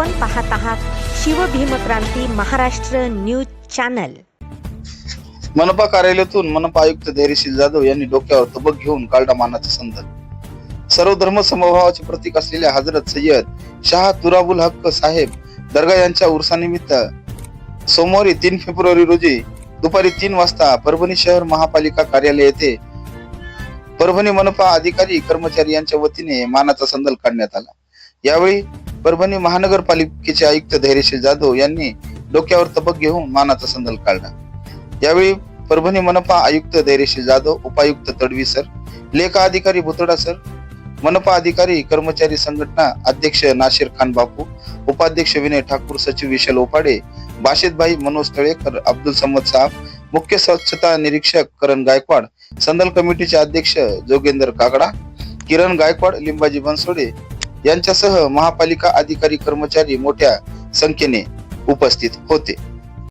आपण पाहत आहात शिवभीमक्रांती महाराष्ट्र न्यूज चॅनल. मनपा कार्यालयातून मनपा आयुक्त धैर्यशील जाधव यांनी डोक्यावर तबक घेऊन कालडा मानाचा संदर्भ. सर्व धर्म समभावाचे प्रतीक असलेल्या हजरत सय्यद शाह तुराबुल हक्क साहेब दर्गा यांच्या उर्सानिमित्त सोमवारी तीन फेब्रुवारी रोजी दुपारी तीन वाजता परभणी शहर महापालिका कार्यालय येथे परभणी मनपा अधिकारी कर्मचारी यांच्या वतीने मानाचा संदल काढण्यात आला. यावेळी परभणी महानगरपालिकेचे आयुक्त धैर्यशील जाधव यांनी डोक्यावर तबक घेऊन मानाचा संदल काढला. यावेळी परभणी मनपा आयुक्त धैर्यशील जाधव उपायुक्त तडवी सर लेखा अधिकारी भुतडा सर मनपा अधिकारी कर्मचारी संघटना अध्यक्ष नाशिर खान बापू उपाध्यक्ष विनय ठाकूर सचिव विशाल ओपाडे बाशितभाई मनोज तळेकर अब्दुल समद साहब मुख्य स्वच्छता निरीक्षक करण गायकवाड संदल कमिटीचे अध्यक्ष जोगेंद्र कागडा किरण गायकवाड लिंबाजी बनसोडे यांच्यासह महापालिका अधिकारी कर्मचारी मोठ्या संख्येने उपस्थित होते.